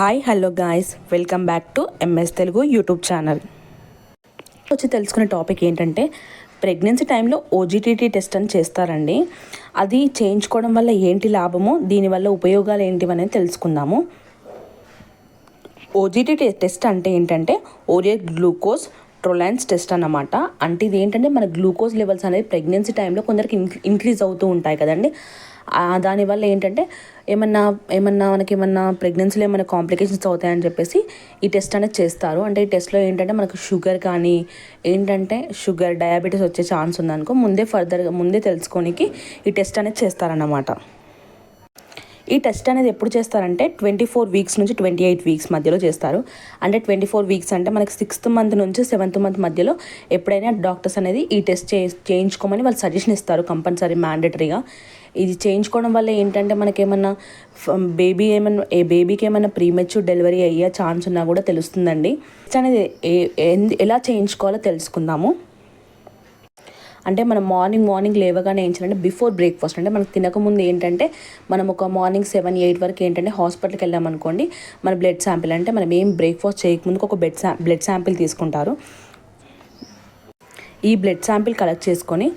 Hi hello guys. Welcome back to MS Telugu YouTube channel. వచ్చి తెలుసుకునే topic ఏంటంటే pregnancy టైంలో ఓజీటీటీ టెస్ట్ అని చేస్తారండి. అది చేయించుకోవడం వల్ల ఏంటి లాభము దీనివల్ల ఉపయోగాలు ఏంటివనేది తెలుసుకుందాము. ఓజీటీటీ టెస్ట్ అంటే ఏంటంటే ఓరియే గ్లూకోజ్ ట్రోలాన్స్ టెస్ట్ అన్నమాట. అంటే ఇది ఏంటంటే మన గ్లూకోజ్ లెవెల్స్ అనేది ప్రెగ్నెన్సీ టైంలో కొందరికి ఇంక్రీజ్ అవుతూ ఉంటాయి కదండి. దానివల్ల ఏంటంటే ఏమన్నా ఏమన్నా మనకి ఏమన్నా ప్రెగ్నెన్సీలో ఏమైనా కాంప్లికేషన్స్ అవుతాయని చెప్పేసి ఈ టెస్ట్ అనేది చేస్తారు. అంటే ఈ టెస్ట్లో ఏంటంటే మనకు షుగర్ కానీ ఏంటంటే షుగర్ డయాబెటీస్ వచ్చే ఛాన్స్ ఉందనుకో ముందే ఫర్దర్గా ముందే తెలుసుకోనికి ఈ టెస్ట్ అనేది చేస్తారన్నమాట. ఈ టెస్ట్ అనేది ఎప్పుడు చేస్తారంటే ట్వంటీ ఫోర్ వీక్స్ నుంచి ట్వంటీ ఎయిట్ వీక్స్ మధ్యలో చేస్తారు. అంటే ట్వంటీ ఫోర్ వీక్స్ అంటే మనకి సిక్స్త్ మంత్ నుంచి సెవెంత్ మంత్ మధ్యలో ఎప్పుడైనా డాక్టర్స్ అనేది ఈ టెస్ట్ చే చేయించుకోమని వాళ్ళు సజెషన్ ఇస్తారు కంపల్సరీ మ్యాండేటరీగా. ఇది చేయించుకోవడం వల్ల ఏంటంటే మనకేమన్నా బేబీ ఏమన్నా ఏ బేబీకి ఏమైనా ప్రీమెచ్యూర్ డెలివరీ అయ్యే ఛాన్స్ ఉన్నా కూడా తెలుస్తుందండి. అనేది ఎలా చేయించుకోవాలో తెలుసుకుందాము. అంటే మనం మార్నింగ్ మార్నింగ్ లేవగానే ఏం చేయాలంటే బిఫోర్ బ్రేక్ఫాస్ట్ అంటే మనకు తినకముందు ఏంటంటే మనం ఒక మార్నింగ్ సెవెన్ ఎయిట్ వరకు ఏంటంటే హాస్పిటల్కి వెళ్ళామనుకోండి మన బ్లడ్ శాంపిల్ అంటే మనం ఏం బ్రేక్ఫాస్ట్ చేయకముందుకు ఒక బ్లడ్ శా బ్లడ్ శాంపిల్ తీసుకుంటారు. ఈ బ్లడ్ శాంపిల్ కలెక్ట్ చేసుకొని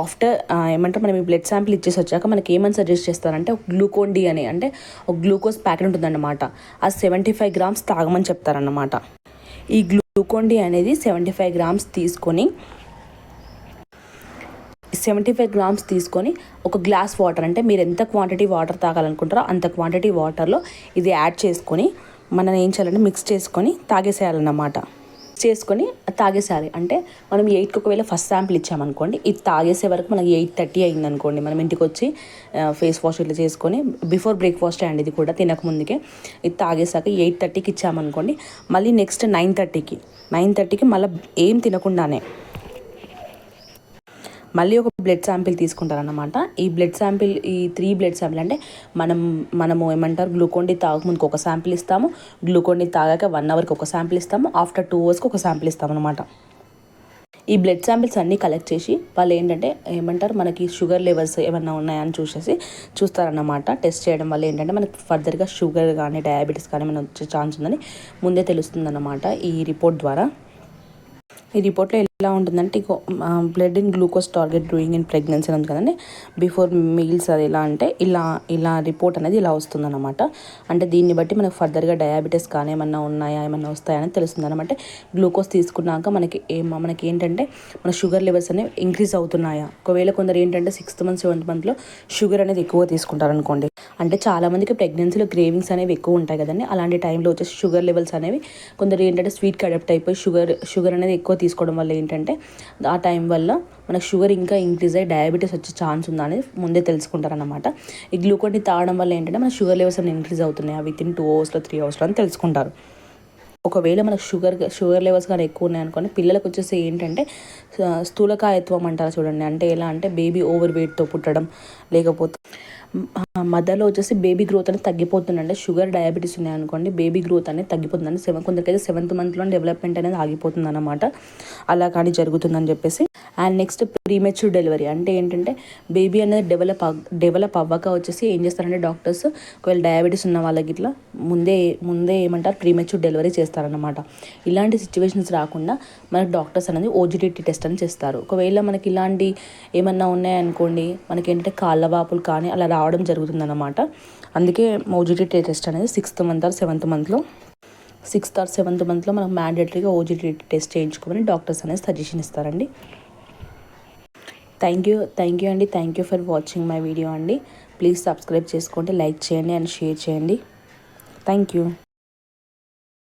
ఆఫ్టర్ ఏమంటారు మనం ఈ బ్లడ్ శాంపిల్ ఇచ్చేసి వచ్చాక మనకి ఏమని సజెస్ట్ చేస్తారంటే ఒక గ్లూకోన్ డి అని అంటే ఒక గ్లూకోజ్ ప్యాకెట్ ఉంటుందన్నమాట. ఆ సెవెంటీ ఫైవ్ గ్రామ్స్ తాగమని చెప్తారన్నమాట. ఈ గ్లూకోన్ డి అనేది సెవెంటీ ఫైవ్ గ్రామ్స్ తీసుకొని సెవెంటీ ఫైవ్ గ్రామ్స్ తీసుకొని ఒక గ్లాస్ వాటర్ అంటే మీరు ఎంత క్వాంటిటీ వాటర్ తాగాలనుకుంటారో అంత క్వాంటిటీ వాటర్లో ఇది యాడ్ చేసుకొని మనం ఏం చేయాలంటే మిక్స్ చేసుకొని తాగేసేయాలన్నమాట. చేసుకొని తాగేసేయాలి. అంటే మనం ఎయిట్కి ఒకవేళ ఫస్ట్ శాంపుల్ ఇచ్చామనుకోండి ఇది తాగేసే వరకు మనకి ఎయిట్ థర్టీ అయింది అనుకోండి మనం ఇంటికి వచ్చి ఫేస్ వాష్ ఇట్లా చేసుకొని బిఫోర్ బ్రేక్ఫాస్ట్ అండి ఇది కూడా తినక ముందుకే ఇది తాగేసాక ఎయిట్ థర్టీకి ఇచ్చామనుకోండి మళ్ళీ నెక్స్ట్ నైన్ థర్టీకి నైన్ థర్టీకి మళ్ళీ ఏం తినకుండానే మళ్ళీ ఒక బ్లడ్ శాంపిల్ తీసుకుంటారనమాట ఈ బ్లడ్ శాంపిల్ ఈ త్రీ బ్లడ్ శాంపిల్ అంటే మనం మనము ఏమంటారు గ్లూకోన్ డి తాగకముందుకు ఒక శాంపిల్ ఇస్తాము. గ్లూకోన్ డి తాగాక వన్ అవర్కి ఒక శాంపిల్ ఇస్తాము. ఆఫ్టర్ టూ అవర్స్కి ఒక శాంపిల్ ఇస్తాము అనమాట ఈ బ్లడ్ శాంపిల్స్ అన్నీ కలెక్ట్ చేసి వాళ్ళు ఏంటంటే ఏమంటారు మనకి షుగర్ లెవెల్స్ ఏమన్నా ఉన్నాయని చూసేసి చూస్తారన్నమాట. టెస్ట్ చేయడం వల్ల ఏంటంటే మనకి ఫర్దర్గా షుగర్ కానీ డయాబెటీస్ కానీ ఏమైనా వచ్చే ఛాన్స్ ఉందని ముందే తెలుస్తుందన్నమాట ఈ రిపోర్ట్ ద్వారా. ఈ రిపోర్ట్లో ఎలా ఉంటుందంటే ఇక blood in glucose target during in pregnancy ఉంది కదండి. బిఫోర్ మీల్స్ అది ఎలా అంటే ఇలా ఇలా రిపోర్ట్ అనేది ఇలా వస్తుందన్నమాట. అంటే దీన్ని బట్టి మనకు ఫర్దర్గా డయాబెటీస్ కానీ ఏమన్నా ఉన్నాయా ఏమన్నా అని తెలుస్తుంది అనమాట గ్లూకోజ్ తీసుకున్నాక మనకి ఏం మనకి ఏంటంటే మన షుగర్ లెవెల్స్ అనేవి ఇంక్రీజ్ అవుతున్నాయా. ఒకవేళ కొందరు ఏంటంటే సిక్స్త్ మంత్ సెవెంత్ మంత్లో షుగర్ అనేది ఎక్కువ తీసుకుంటారు అనుకోండి అంటే చాలామందికి ప్రెగ్నెన్సీలో క్రేవింగ్స్ అనేవి ఎక్కువ ఉంటాయి కదండి. అలాంటి టైంలో వచ్చేసి షుగర్ లెవెల్స్ అనేవి కొందరు ఏంటంటే స్వీట్కి అడాప్ట్ అయిపోయి షుగర్ షుగర్ అనేది ఎక్కువ తీసుకోవడం వల్ల ఏంటి ఏంటంటే ఆ టైం వల్ల మనకు షుగర్ ఇంకా ఇంక్రీజ్ అయ్యి డయాబెటీస్ వచ్చే ఛాన్స్ ఉందా అనేది ముందే తెలుసుకుంటారనమాట ఈ గ్లూకోడ్ని తాగడం వల్ల ఏంటంటే మన షుగర్ లెవెల్స్ అనేవి ఇంక్రీజ్ అవుతున్నాయి. విత్ ఇన్ టూ అవర్స్లో త్రీ అవర్స్లో అని తెలుసుకుంటారు. ఒకవేళ మనకు షుగర్ షుగర్ లెవెల్స్ కానీ ఎక్కువ ఉన్నాయనుకోండి పిల్లలకు వచ్చేసి ఏంటంటే స్థూలకాయత్వం అంటారు చూడండి. అంటే ఎలా అంటే బేబీ ఓవర్ వెయిట్తో పుట్టడం లేకపోతే మదర్లో వచ్చేసి బేబీ గ్రోత్ అనేది తగ్గిపోతుందండి. షుగర్ డయాబెటీస్ ఉన్నాయనుకోండి బేబీ గ్రోత్ అనేది తగ్గిపోతుందండి. సెవెన్ కొందరికైతే సెవెంత్ మంత్లో డెవలప్మెంట్ అనేది ఆగిపోతుంది అన్నమాట అలా కానీ జరుగుతుందని చెప్పేసి. అండ్ నెక్స్ట్ ప్రీమెచ్యూర్ డెలివరీ అంటే ఏంటంటే బేబీ అనేది డెవలప్ డెవలప్ అవ్వక వచ్చేసి ఏం చేస్తారంటే డాక్టర్స్ ఒకవేళ డయాబెటీస్ ఉన్న వాళ్ళకి ఇట్లా ముందే ముందే ఏమంటారు ప్రీమెచ్యూర్ డెలివరీ చేస్తారనమాట ఇలాంటి సిచ్యువేషన్స్ రాకుండా మనకు డాక్టర్స్ అనేది ఓజిడిటీ టెస్ట్ అని చేస్తారు. ఒకవేళ మనకి ఇలాంటి ఏమన్నా ఉన్నాయనుకోండి మనకి ఏంటంటే కాళ్ళ వాపులు కానీ అలా రావడం జరుగుతుందన్నమాట. అందుకే ఓజిడిటీ టెస్ట్ అనేది సిక్స్త్ మంత్ ఆర్ సెవెంత్ మంత్లో సిక్స్త్ ఆర్ సెవెంత్ మంత్లో మనం మ్యాండేటరీగా ఓజిడిటీ టెస్ట్ చేయించుకోమని డాక్టర్స్ అనేది సజెషన్ ఇస్తారండి. థ్యాంక్ యూ థ్యాంక్ యూ అండి. Thank you for watching my video అండి. ప్లీజ్ సబ్స్క్రైబ్ చేసుకోండి లైక్ చేయండి అండ్ షేర్ చేయండి. Thank you.